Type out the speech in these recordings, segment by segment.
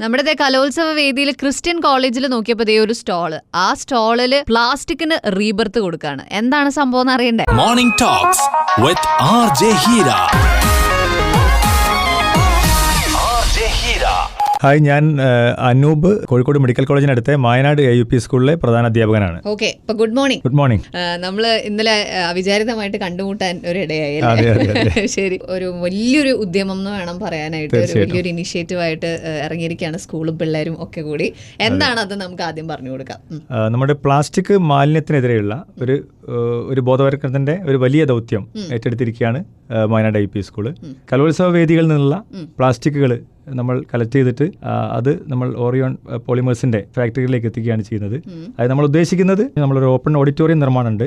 നമ്മുടെ കലോത്സവ വേദിയിൽ ക്രിസ്ത്യൻ കോളേജിൽ നോക്കിയപ്പോൾ ദേ ഒരു സ്റ്റോൾ. ആ സ്റ്റോളിൽ പ്ലാസ്റ്റിക്കിന് റീബർത്ത് കൊടുക്കാണ്. എന്താണ് സംഭവം എന്ന് അറിയണ്ടേ? Morning talks with R J RJ hi ഞാൻ അനൂപ് കോഴിക്കോട് മെഡിക്കൽ കോളേജിനടുത്തെ മായനാട് എ യു പി സ്കൂളിലെ പ്രധാന അധ്യാപകനാണ്. Okay good morning. Good morning. നമ്മൾ ഇന്നലെ അവിചാരിതമായിട്ട് കണ്ടുമുട്ടാൻ ഒരു ഇടയായി ശരി ഒരു വലിയൊരു ഉദ്യമം എന്ന് വേണം പറയാനായിട്ട് ഒരു വലിയൊരു ഇനിഷ്യേറ്റീവ് ആയിട്ട് ഇറങ്ങിയിരിക്കുകയാണ് സ്കൂളും പിള്ളേരും ഒക്കെ കൂടി. എന്താണ് അത് നമുക്ക് ആദ്യം പറഞ്ഞു കൊടുക്കാം. നമ്മുടെ പ്ലാസ്റ്റിക് മാലിന്യത്തിനെതിരെയുള്ള ഒരു ഒരു ബോധവൽക്കരണത്തിന്റെ ഒരു വലിയ ദൗത്യം ഏറ്റെടുത്തിരിക്കുകയാണ് വയനാട് ഐ പി സ്കൂൾ. കലോത്സവ വേദികളിൽ നിന്നുള്ള പ്ലാസ്റ്റിക്കുകൾ നമ്മൾ കളക്ട് ചെയ്തിട്ട് അത് നമ്മൾ ഓറിയോൺ പോളിമേഴ്സിന്റെ ഫാക്ടറിയിലേക്ക് എത്തിക്കുകയാണ് ചെയ്യുന്നത്. അത് നമ്മൾ ഉദ്ദേശിക്കുന്നത് നമ്മളൊരു ഓപ്പൺ ഓഡിറ്റോറിയം നിർമ്മാണമുണ്ട്.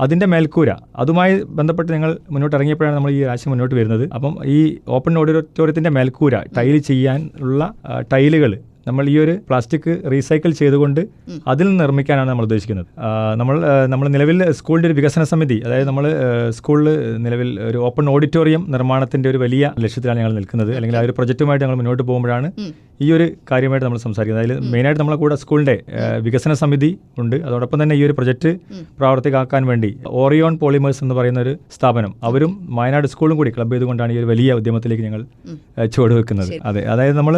അതിന്റെ മേൽക്കൂര അതുമായി ബന്ധപ്പെട്ട് ഞങ്ങൾ മുന്നോട്ട് ഇറങ്ങിയപ്പോഴാണ് നമ്മൾ ഈ ആശയം മുന്നോട്ട് വരുന്നത്. അപ്പം ഈ ഓപ്പൺ ഓഡിറ്റോറിയത്തിന്റെ മേൽക്കൂര ടൈൽ ചെയ്യാനുള്ള ടൈലുകൾ നമ്മൾ ഈ ഒരു പ്ലാസ്റ്റിക് റീസൈക്കിൾ ചെയ്തുകൊണ്ട് അതിൽ നിന്ന് നിർമ്മിക്കാനാണ് നമ്മൾ ഉദ്ദേശിക്കുന്നത്. നമ്മൾ നമ്മൾ നിലവിൽ സ്കൂളിന്റെ ഒരു വികസന സമിതി അതായത് നമ്മൾ സ്കൂളിൽ നിലവിൽ ഒരു ഓപ്പൺ ഓഡിറ്റോറിയം നിർമ്മാണത്തിന്റെ ഒരു വലിയ ലക്ഷ്യത്തിലാണ് ഞങ്ങൾ നിൽക്കുന്നത്. അല്ലെങ്കിൽ ആ ഒരു പ്രൊജക്റ്റുമായിട്ട് ഞങ്ങൾ മുന്നോട്ട് പോകുമ്പോഴാണ് ഈ ഒരു കാര്യമായിട്ട് നമ്മൾ സംസാരിക്കുന്നത്. അതിൽ മെയിനായിട്ട് നമ്മളെ കൂടെ സ്കൂളിന്റെ വികസന സമിതി ഉണ്ട്. അതോടൊപ്പം തന്നെ ഈ ഒരു പ്രൊജക്റ്റ് പ്രാവർത്തികമാക്കാൻ വേണ്ടി ഓറിയോൺ പോളിമേഴ്സ് എന്ന് പറയുന്ന ഒരു സ്ഥാപനം. അവരും വയനാട് സ്കൂളും കൂടി ക്ലബ് ചെയ്തുകൊണ്ടാണ് ഈ ഒരു വലിയ ഉദ്യമത്തിലേക്ക് ഞങ്ങൾ ചുവടുവെക്കുന്നത് അതെ. അതായത് നമ്മൾ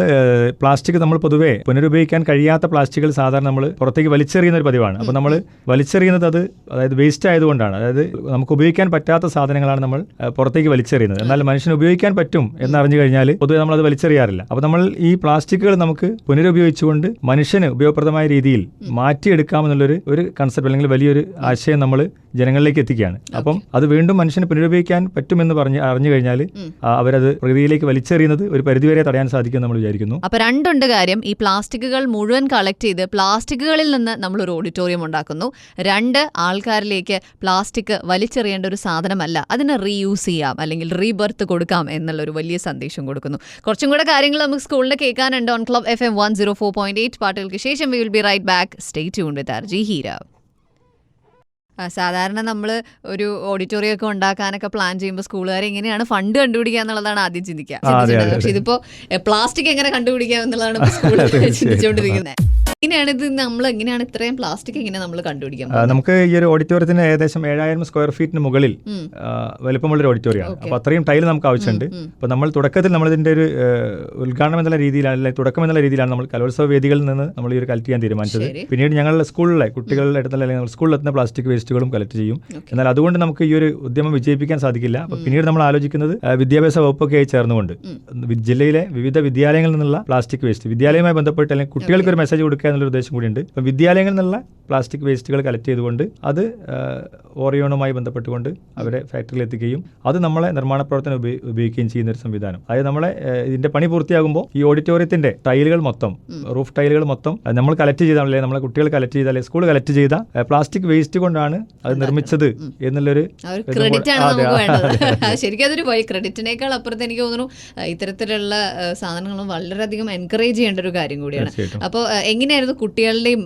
പ്ലാസ്റ്റിക് നമ്മൾ പൊതുവേ പുനരുപയോഗിക്കാൻ കഴിയാത്ത പ്ലാസ്റ്റിക്കുകൾ സാധാരണ നമ്മൾ പുറത്തേക്ക് വലിച്ചെറിയുന്ന ഒരു പതിവാണ്. അപ്പോൾ നമ്മൾ വലിച്ചെറിയുന്നത് അത് അതായത് വേസ്റ്റ് ആയതുകൊണ്ടാണ്. അതായത് നമുക്ക് ഉപയോഗിക്കാൻ പറ്റാത്ത സാധനങ്ങളാണ് നമ്മൾ പുറത്തേക്ക് വലിച്ചെറിയുന്നത്. എന്നാൽ മനുഷ്യന് ഉപയോഗിക്കാൻ പറ്റും എന്നറിഞ്ഞു കഴിഞ്ഞാൽ പൊതുവെ നമ്മൾ അത് വലിച്ചെറിയാറില്ല. അപ്പോൾ നമ്മൾ ഈ പ്ലാസ്റ്റിക്കുകൾ നമുക്ക് പുനരുപയോഗിച്ചുകൊണ്ട് മനുഷ്യന് ഉപയോഗപ്രദമായ രീതിയിൽ മാറ്റിയെടുക്കാമെന്നുള്ളൊരു ഒരു കൺസെപ്റ്റ് അല്ലെങ്കിൽ വലിയൊരു ആശയം നമ്മൾ ജനങ്ങളിലേക്ക് എത്തിക്കുകയാണ്. അപ്പം അത് വീണ്ടും മനുഷ്യന് പുനരുപയോഗിക്കാൻ പറ്റുമെന്ന് പറഞ്ഞ് അറിഞ്ഞു കഴിഞ്ഞാൽ അവരത് പ്രകൃതിയിലേക്ക് വലിച്ചെറിയുന്നത് ഒരു പരിധിവരെ തടയാൻ സാധിക്കും നമ്മൾ വിചാരിക്കുന്നു. അപ്പൊ രണ്ടുണ്ട് കാര്യം. ഈ പ്ലാസ്റ്റിക്കുകൾ മുഴുവൻ കളക്ട് ചെയ്ത് പ്ലാസ്റ്റിക്കുകളിൽ നിന്ന് നമ്മൾ ഒരു ഓഡിറ്റോറിയം ഉണ്ടാക്കുന്നു. രണ്ട് ആൾക്കാരിലേക്ക് പ്ലാസ്റ്റിക് വലിച്ചെറിയേണ്ട ഒരു സാധനമല്ല. അതിനെ റീയൂസ് ചെയ്യാം അല്ലെങ്കിൽ റീബർത്ത് കൊടുക്കാം എന്നുള്ള ഒരു വലിയ സന്ദേശം കൊടുക്കുന്നു. കുറച്ചും കൂടെ കാര്യങ്ങൾ നമുക്ക് സ്കൂളിൽ കേൾക്കാനുണ്ട്. On club F M one zero four point eight പാട്ടുകൾക്ക് ശേഷം we will be right back stay tune with R J Heera സാധാരണ നമ്മൾ ഒരു ഓഡിറ്റോറിയം ഒക്കെ ഉണ്ടാക്കാനൊക്കെ പ്ലാൻ ചെയ്യുമ്പോൾ സ്കൂളുകാർ എങ്ങനെയാണ് ഫണ്ട് കണ്ടുപിടിക്കുക എന്നുള്ളതാണ് ആദ്യം ചിന്തിക്കുക. പക്ഷെ ഇതിപ്പോ പ്ലാസ്റ്റിക് എങ്ങനെ കണ്ടുപിടിക്കാം എന്നുള്ളതാണ് സ്കൂളിൽ ചിന്തിച്ചുകൊണ്ടിരിക്കുന്നത്. എങ്ങനെയാണ് ഇത്? നമ്മൾ എങ്ങനെയാണ് ഇത്രയും പ്ലാസ്റ്റിക് എങ്ങനെ നമ്മൾ കണ്ടുപിടിക്കാം നമുക്ക് ഈ ഒരു ഓഡിറ്റോറിയത്തിന് ഏകദേശം ഏഴായിരം സ്ക്വയർ ഫീറ്റിന് മുകളിൽ വലിപ്പമുള്ള ഒരു ഓഡിറ്റോറിയമാണ് അപ്പോൾ അത്രയും ടൈൽ നമുക്ക് ആവശ്യമുണ്ട്. അപ്പോൾ നമ്മൾ തുടക്കത്തിൽ നമ്മൾ ഇതിന്റെ ഒരു ഉദ്ഘാടനം എന്നുള്ള രീതിയിലാണ് അല്ലെങ്കിൽ തുടക്കം എന്നുള്ള രീതിയിലാണ് നമ്മൾ കലോത്സവ വേദികളിൽ നിന്ന് നമ്മൾ ഈ ഒരു കളക്ട് ചെയ്യാൻ തീരുമാനിച്ചത്. പിന്നീട് ഞങ്ങളുടെ സ്കൂളിലെ കുട്ടികളുടെ അടുത്തുള്ള അല്ലെങ്കിൽ എത്തുന്ന പ്ലാസ്റ്റിക് വേസ്റ്റുകളും കളക്ട് ചെയ്യും. എന്നാൽ അതുകൊണ്ട് നമുക്ക് ഈ ഒരു ഉദ്യമം വിജയിപ്പിക്കാൻ സാധിക്കില്ല. അപ്പോൾ പിന്നീട് നമ്മൾ ആലോചിക്കുന്നത് വിദ്യാഭ്യാസ വകുപ്പൊക്കെ ആയി ചേർന്നുകൊണ്ട്. ജില്ലയിലെ വിവിധ വിദ്യാലയങ്ങളിൽ നിന്നുള്ള പ്ലാസ്റ്റിക് വേസ്റ്റ് വിദ്യാലയവുമായി ബന്ധപ്പെട്ട് അല്ലെങ്കിൽ കുട്ടികൾക്ക് ഒരു മെസ്സേജ് കൊടുക്കുക എന്നുള്ള ഉദ്ദേശം കൂടിയുണ്ട്. ഇപ്പം വിദ്യാലയങ്ങളിൽ നിന്നുള്ള പ്ലാസ്റ്റിക് വേസ്റ്റുകൾ കളക്ട് ചെയ്തുകൊണ്ട് അത് ഓറിയോണുമായി ബന്ധപ്പെട്ടുകൊണ്ട് അവരെ ഫാക്ടറിയിൽ എത്തിക്കുകയും അത് നമ്മളെ നിർമ്മാണ പ്രവർത്തനം ഉപയോ- ഉപയോഗിക്കുകയും ചെയ്യുന്ന ഒരു സംവിധാനം. അതായത് നമ്മളെ ഇതിന്റെ പണി പൂർത്തിയാകുമ്പോൾ ഈ ഓഡിറ്റോറിയത്തിന്റെ ടൈലുകൾ മൊത്തം റൂഫ് ടൈലുകൾ മൊത്തം നമ്മൾ കളക്ട് ചെയ്ത അല്ലെങ്കിൽ നമ്മളെ കുട്ടികൾ കളക്ട് ചെയ്ത അല്ലെങ്കിൽ സ്കൂൾ കളക്ട് ചെയ്ത പ്ലാസ്റ്റിക് വേസ്റ്റ് കൊണ്ടാണ് അത് നിർമ്മിച്ചത് എന്നുള്ളൊരു. ശരിക്കും അതൊരു ക്രെഡിറ്റിനേക്കാൾ അപ്പുറത്ത് എനിക്ക് തോന്നുന്നു ഇത്തരത്തിലുള്ള സാധനങ്ങളും വളരെയധികം എൻകറേജ് ചെയ്യേണ്ട ഒരു കാര്യം കൂടിയാണ്. അപ്പോൾ അപ്പോൾ എങ്ങനെയായിരുന്നു കുട്ടികളുടെയും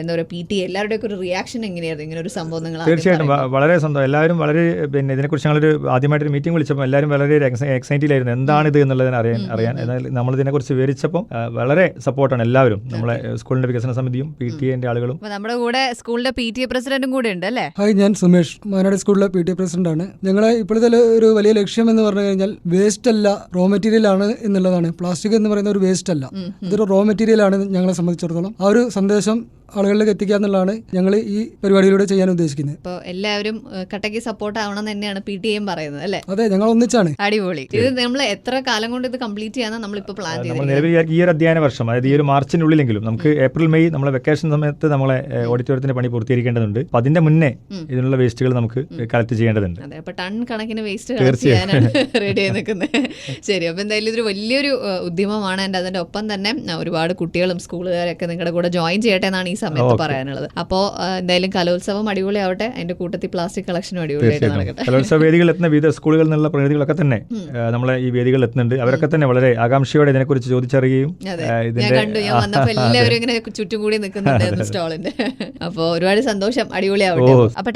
എന്താ പറയുക പി ടി എല്ലാവരുടെയൊക്കെ ഒരു റിയാക്ഷൻ എങ്ങനെയായിരുന്നു? ഇങ്ങനെ ഒരു സംഭവം നിങ്ങൾ തീർച്ചയായിട്ടും. വളരെ സന്തോഷം. എല്ലാവരും വളരെ പിന്നെ ഇതിനെക്കുറിച്ച് ഞങ്ങളൊരു ആദ്യമായിട്ടൊരു മീറ്റിംഗ് വിളിച്ചപ്പോൾ എല്ലാവരും വളരെ എക്സൈറ്റഡായിരുന്നു എന്താണ് ഇത് എന്നുള്ളതിന് അറിയാൻ അറിയാൻ. എന്നാൽ നമ്മൾ ഇതിനെക്കുറിച്ച് വിവരിച്ചപ്പോൾ വളരെ സപ്പോർട്ടാണ് എല്ലാവരും. നമ്മളെ സ്കൂളിന്റെ വികസന സമിതിയും പി ടി എന്റെ ആളുകളും. നമ്മുടെ കൂടെ സ്കൂളിന്റെ പി ടി എ പ്രസിഡന്റും കൂടെ ഉണ്ട് അല്ലേ? ഹായ് ഞാൻ സുമേഷ്. വയനാട് സ്കൂളിലെ പി ടി പ്രസിഡന്റ് ആണ് ഞങ്ങളെ ഇപ്പോഴത്തെ ഒരു വലിയ ലക്ഷ്യം എന്ന് പറഞ്ഞു കഴിഞ്ഞാൽ വേസ്റ്റ് അല്ല റോ മെറ്റീരിയൽ ആണ് എന്നുള്ളതാണ്. പ്ലാസ്റ്റിക് എന്ന് പറയുന്ന ഒരു വേസ്റ്റ് അല്ല. ഇതൊരു റോ മെറ്റീരിയൽ ആണ് ഞങ്ങളെ സംബന്ധിച്ചിടത്തോളം. ആ ഒരു സന്ദേശം ആളുകളിലേക്ക് എത്തിക്കുക എന്നുള്ളതാണ് ഞങ്ങൾ ഈ പരിപാടിയിലൂടെ ചെയ്യാൻ ഉദ്ദേശിക്കുന്നത്. അപ്പോൾ എല്ലാവരും കട്ടക്ക് സപ്പോർട്ട് ആവണം തന്നെയാണ് പി ടി എം പറയുന്നത് അല്ലേ? അതെ ഞങ്ങൾ ഒന്നിച്ചാണ്. അടിപൊളി. ഇത് നമ്മൾ എത്ര കാലം കൊണ്ട് ഇത് കംപ്ലീറ്റ് ചെയ്യാനാണ് നമ്മളിപ്പോ പ്ലാൻ നമ്മൾ നിലവിൽ ഈ ഒരു അധ്യയന വർഷം അതായത് ഈ ഒരു മാർച്ചിനുള്ളിലെങ്കിലും നമുക്ക് ഏപ്രിൽ മെയ് നമ്മളെ വെക്കേഷൻ സമയത്ത് നമ്മളെ ഓഡിറ്റോറിയത്തിന്റെ പണി പൂർത്തീകരിക്കേണ്ടതുണ്ട്. അപ്പൊ അതിന്റെ മുന്നേ ഇതിനുള്ള വേസ്റ്റുകൾ നമുക്ക് കളക്ട് ചെയ്യേണ്ടതുണ്ട്. അതെ അപ്പൊ ടൺ കണക്കിന് വേസ്റ്റ് കളക്ട് ചെയ്യാനാണ് റെഡി ആയി നിൽക്കുന്നത് ശരി അപ്പൊ എന്തായാലും ഇതൊരു വലിയൊരു ഉദ്യമമാണ്. എന്റെ അതിന്റെ ഒപ്പം തന്നെ ഒരുപാട് കുട്ടികളും സ്കൂളുകാരൊക്കെ നിങ്ങളുടെ കൂടെ ജോയിൻ ചെയ്യട്ടെ എന്നാണ് ഈ സമയത്ത് പറയാനുള്ളത്. അപ്പോ എന്തായാലും കലോത്സവം അടിപൊളിയാവട്ടെ. അതിന്റെ കൂട്ടത്തിൽ പ്ലാസ്റ്റിക് കളക്ഷനും അടിപൊളിയായിട്ട് നടക്കട്ടെ. കലോത്സവ വേദികളിൽ എത്തുന്ന വിവിധ സ്കൂളുകളിൽ നിന്നുള്ള പ്രതിനിധികളൊക്കെ തന്നെ നമ്മളെ ഈ വേദികളിൽ എത്തുന്നുണ്ട്. അവരൊക്കെ തന്നെ വളരെ ആകാംക്ഷയോടെ ഇതിനെക്കുറിച്ച് ചോദിച്ചറിയുകയും ഇങ്ങനെ ചുറ്റും കൂടി നിൽക്കുന്നുണ്ടായിരുന്നു സ്റ്റോളിന്റെ. അപ്പോൾ ഒരുപാട് സന്തോഷം. അടിപൊളിയാവട്ടെ. അപ്പൊ